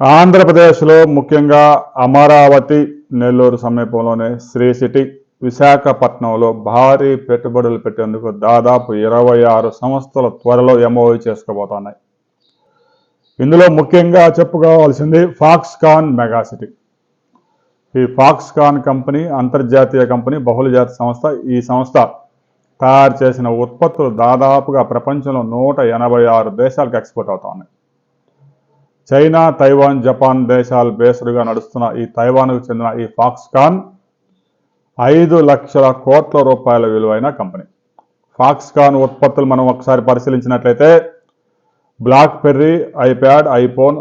ఆంధ్రప్రదేశ్లో ముఖ్యంగా అమరావతి నెల్లూరు సమీపంలోనే శ్రీ సిటీ విశాఖపట్నంలో భారీ పెట్టుబడులు పెట్టేందుకు దాదాపు ఇరవై ఆరు సంస్థలు త్వరలో ఎంఓఈ చేసుకోబోతున్నాయి. ఇందులో ముఖ్యంగా చెప్పుకోవాల్సింది ఫాక్స్కాన్ మెగాసిటీ ఈ ఫాక్స్కాన్ కంపెనీ అంతర్జాతీయ కంపెనీ బహుళజాతి సంస్థ ఈ సంస్థ తయారు చేసిన ఉత్పత్తులు దాదాపుగా ప్రపంచంలో నూట ఎనభై ఆరు దేశాలకు ఎక్స్పోర్ట్ అవుతున్నాయి. చైనా తైవాన్ జపాన్ దేశాలు బేస్డ్గా నడుస్తున్న ఈ తైవాన్కు చెందిన ఈ ఫాక్స్కాన్ ఐదు లక్షల కోట్ల రూపాయల విలువైన కంపెనీ. ఫాక్స్కాన్ ఉత్పత్తులు మనం ఒకసారి పరిశీలించినట్లయితే BlackBerry iPad iPhone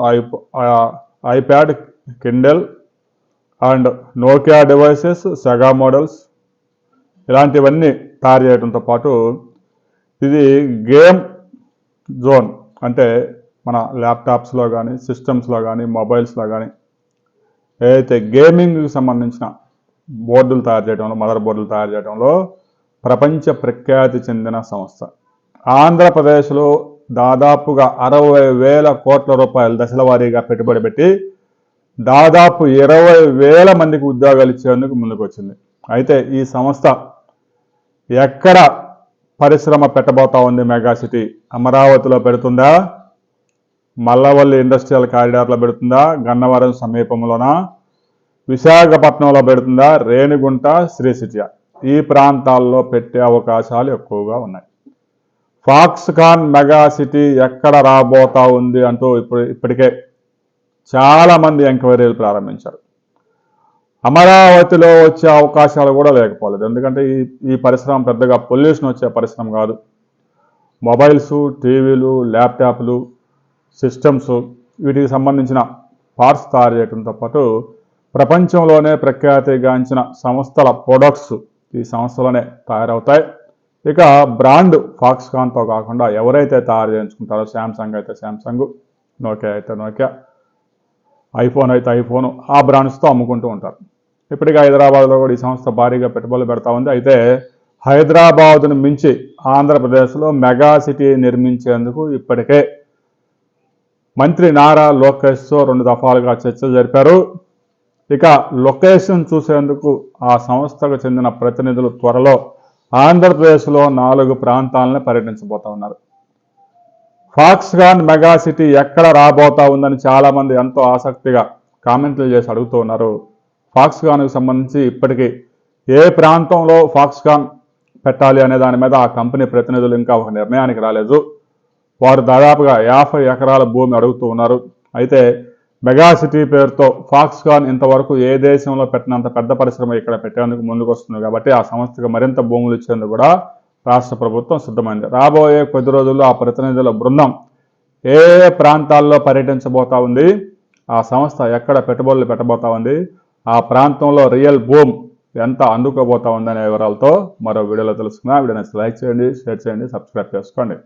iPad Kindle and Nokia devices Sega models ఇలాంటివన్నీ తయారు చేయడంతో పాటు ఇది గేమ్ జోన్ అంటే మన ల్యాప్టాప్స్లో కానీ సిస్టమ్స్లో కానీ మొబైల్స్లో కానీ ఏదైతే గేమింగ్కి సంబంధించిన బోర్డులు తయారు చేయడంలో మదర్ బోర్డులు తయారు చేయడంలో ప్రపంచ ప్రఖ్యాతి చెందిన సంస్థ. ఆంధ్రప్రదేశ్లో దాదాపుగా అరవై వేల కోట్ల రూపాయలు దశల వారీగా పెట్టుబడి పెట్టి దాదాపు ఇరవై వేల మందికి ఉద్యోగాలు ఇచ్చేందుకు ముందుకు వచ్చింది అయితే ఈ సంస్థ ఎక్కడ పరిశ్రమ పెట్టబోతా ఉంది మెగా సిటీ అమరావతిలో పెడుతుందా? మల్లవల్లి ఇండస్ట్రియల్ కారిడార్లో పెడుతుందా? గన్నవరం సమీపంలోన? విశాఖపట్నంలో పెడుతుందా? రేణిగుంట శ్రీ ఈ ప్రాంతాల్లో పెట్టే అవకాశాలు ఎక్కువగా ఉన్నాయి. ఫాక్స్కాన్ మెగా సిటీ ఎక్కడ రాబోతా ఉంది అంటూ ఇప్పుడు ఇప్పటికే చాలామంది ఎంక్వైరీలు ప్రారంభించారు. అమరావతిలో వచ్చే అవకాశాలు కూడా లేకపోలేదు. ఎందుకంటే ఈ ఈ పరిశ్రమ పెద్దగా పొల్యూషన్ వచ్చే పరిశ్రమ కాదు. మొబైల్స్ టీవీలు ల్యాప్టాప్లు సిస్టమ్స్ వీటికి సంబంధించిన పార్ట్స్ తయారు చేయడంతో పాటు ప్రపంచంలోనే ప్రఖ్యాతిగాంచిన సంస్థల ప్రొడక్ట్స్ ఈ సంస్థలోనే తయారవుతాయి. ఇక బ్రాండ్ ఫాక్స్కాన్తో కాకుండా ఎవరైతే తయారు చేయించుకుంటారో శాంసంగ్ అయితే శాంసంగ్ నోకియా అయితే నోకియా ఐఫోన్ అయితే ఐఫోన్ ఆ బ్రాండ్స్తో అమ్ముకుంటూ ఉంటారు. ఇప్పటికే హైదరాబాద్లో కూడా ఈ సంస్థ భారీగా పెట్టుబడులు పెడతా ఉంది. అయితే హైదరాబాద్ను మించి ఆంధ్రప్రదేశ్లో మెగా సిటీ నిర్మించేందుకు ఇప్పటికే మంత్రి నారా లోకేష్తో రెండు దఫాలుగా చర్చలు జరిపారు. ఇక లొకేషన్ చూసేందుకు ఆ సంస్థకు చెందిన ప్రతినిధులు త్వరలో ఆంధ్రప్రదేశ్లో నాలుగు ప్రాంతాలను పర్యటించబోతా ఉన్నారు. ఫాక్స్గాన్ మెగా సిటీ ఎక్కడ రాబోతా ఉందని చాలామంది ఎంతో ఆసక్తిగా కామెంట్లు చేసి అడుగుతూ ఉన్నారు. ఫాక్స్గాన్కి సంబంధించి ఇప్పటికీ ఏ ప్రాంతంలో ఫాక్స్గాన్ పెట్టాలి అనే దాని మీద ఆ కంపెనీ ప్రతినిధులు ఇంకా ఒక నిర్ణయానికి రాలేదు. వారు దాదాపుగా యాభై ఎకరాల భూమి అడుగుతూ ఉన్నారు. అయితే మెగా సిటీ పేరుతో ఫాక్స్కాన్ ఇంతవరకు ఏ దేశంలో పెట్టినంత పెద్ద పరిశ్రమ ఇక్కడ పెట్టేందుకు ముందుకు వస్తుంది కాబట్టి ఆ సంస్థకు మరింత భూములు ఇచ్చేందుకు కూడా రాష్ట్ర ప్రభుత్వం సిద్ధమైంది. రాబోయే కొద్ది రోజుల్లో ఆ ప్రతినిధుల బృందం ఏ ప్రాంతాల్లో పర్యటించబోతా ఉంది ఆ సంస్థ ఎక్కడ పెట్టుబడులు పెట్టబోతా ఉంది ఆ ప్రాంతంలో రియల్ భూమ్ ఎంత అందుకోబోతా ఉందనే వివరాలతో మరో వీడియోలో తెలుసుకున్నా వీడియోని లైక్ చేయండి షేర్ చేయండి సబ్స్క్రైబ్ చేసుకోండి.